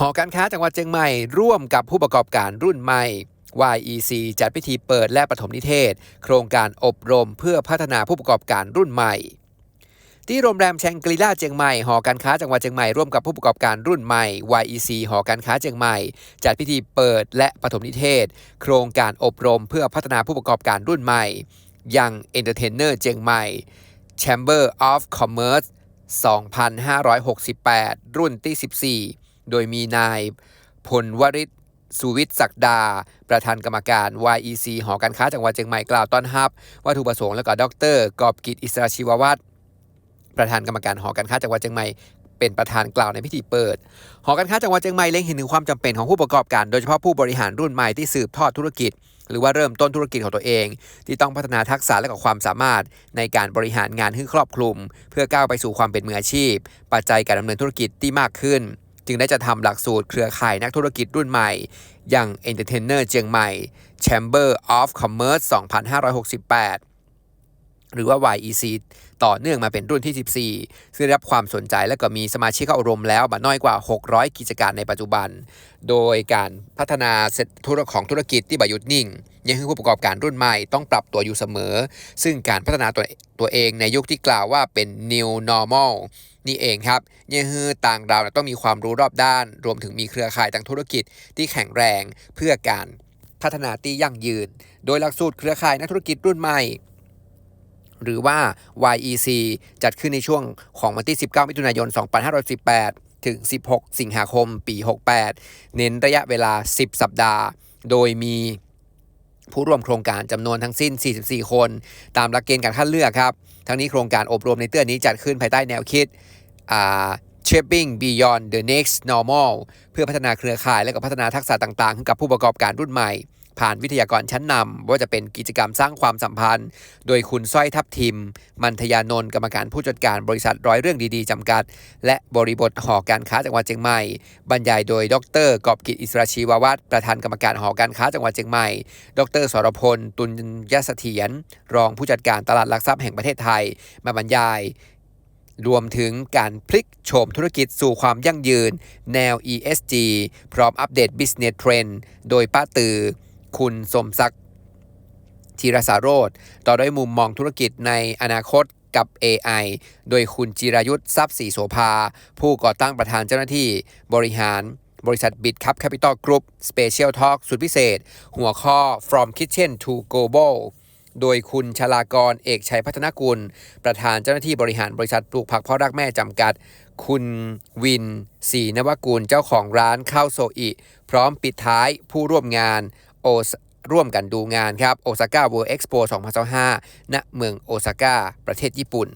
หอการค้าจังหวัดเชียงใหม่ ร่วมกับผู้ประกอบการรุ่นใหม่ YEC จัดพิธีเปิดและปฐมนิเทศ โครงการอบรมเพื่อพัฒนาผู้ประกอบการรุ่นใหม่ ที่โรงแรมแชงกรีลาเชียงใหม่หอการค้าจังหวัดเชียงใหม่ร่วมกับผู้ประกอบการรุ่นใหม่ YEC หอการค้าเชียงใหม่ จัดพิธีเปิดและปฐมนิเทศ โครงการอบรมเพื่อพัฒนาผู้ประกอบการรุ่นใหม่ยัง Entertainer เชียงใหม่ Chamber of Commerce 2568 รุ่นที่ 14 โดยมีนายพลวริศสุวิทย์ศักดา ประธานกรรมการ YEC หอการค้าจังหวัดเชียงใหม่กล่าวต้อนรับวัตถุประสงค์และก็ดรกอบกิจอิสราชีววัฒน์ประธานกรรมการหอการค้าจังหวัดเชียงใหม่เป็นประธานกล่าวในพิธีเปิด หอการค้าจังหวัดเชียงใหม่เล็งเห็นถึงความจำเป็นของผู้ประกอบการ โดยเฉพาะผู้บริหารรุ่นใหม่ที่สืบทอดธุรกิจ หรือว่าเริ่มต้นธุรกิจของตัวเอง ที่ต้องพัฒนาทักษะและก็ความสามารถในการบริหารงานให้ครอบคลุม เพื่อก้าวไปสู่ความเป็นมืออาชีพ ปัจจัยการดำเนินธุรกิจที่มากขึ้น จึงได้จะทำหลักสูตรเครือข่ายนักธุรกิจรุ่นใหม่ อย่าง Entertainer เจียงใหม่ Chamber of Commerce 2568 หรือว่า YEC ต่อเนื่องมาเป็นรุ่นที่ 14 ซึ่งได้รับความสนใจและก็มีสมาชิกเข้าอบรมแล้วมาน้อยกว่า 600 กิจการในปัจจุบัน โดยการพัฒนาเธุรของธุรกิจที่บายุดนิ่ง ยังให้ผู้ประกอบการรุ่นใหม่ต้องปรับตัวอยู่เสมอ ซึ่งการพัฒนาตัวตัวเองในยุคที่กล่าวว่าเป็น new normal นี่เองครับยังคือต่างเราต้องมีความรู้รอบด้าน รวมถึงมีเครือข่ายทางธุรกิจที่แข็งแรงเพื่อการพัฒนาที่ยั่งยืน โดยหลักสูตรเครือข่ายนักธุรกิจรุ่นใหม่ หรือว่า YEC จัดขึ้นในช่วงของวันที่ 19 มิถุนายน 2518 ถึง 16 สิงหาคม ปี 68 เน้นระยะเวลา 10 สัปดาห์ โดยมีผู้ร่วมโครงการจำนวนทั้งสิ้น 44 คน ตามหลักเกณฑ์การคัดเลือกครับ ทั้งนี้โครงการอบรมในเตื้อนนี้จัดขึ้นภายใต้แนวคิดอา Shaping Beyond the Next Normal เพื่อพัฒนาเครือข่ายและก็พัฒนาทักษะต่างๆให้กับผู้ประกอบการรุ่นใหม่ ผ่านวิทยากรชั้นนำว่าจะเป็นกิจกรรมสร้างความสัมพันธ์ โดยคุณสร้อยทับทิม มันทยานนท์กรรมการผู้จัดการบริษัทร้อยเรื่องดีๆจำกัด และบริบทหอการค้าจังหวัดเชียงใหม่ บรรยายโดย ดรกอบกิจอิสราชีววัฒน์ประธานกรรมการหอการค้าจังหวัดเชียงใหม่ ดรสรพล ตุลยเสถียรรองผู้จัดการตลาดหลักทรัพย์แห่งประเทศไทย มาบรรยายรวมถึงการพลิกโฉมธุรกิจสู่ความยั่งยืน แนว ESG พร้อมอัปเดต Business Trend โดยป้าตือ คุณสมศักดิ์ธีรสารโรธต่อด้วยมุมมองธุรกิจในอนาคตกับ AI โดยคุณจิรายุทธ์ทรัพย์ศรีโสภา ผู้ก่อตั้งประธานเจ้าหน้าที่บริหารบริษัทบิดคับแคปิตอลกรุ๊ป Special Talk สุดพิเศษ หัวข้อ From Kitchen to Global โดยคุณชลากรเอกชัยพัฒนกุล ประธานเจ้าหน้าที่บริหารบริษัทปลูกผักพ่อรักแม่จำกัด คุณวินศรีนวกุลเจ้าของร้านข้าวโซอิ พร้อมปิดท้ายผู้ร่วมงาน โอร่วมกันดูงานครับโอซาก้าเวิลด์เอ็กซ์โป2025ณเมืองโอซาก้าประเทศญี่ปุ่น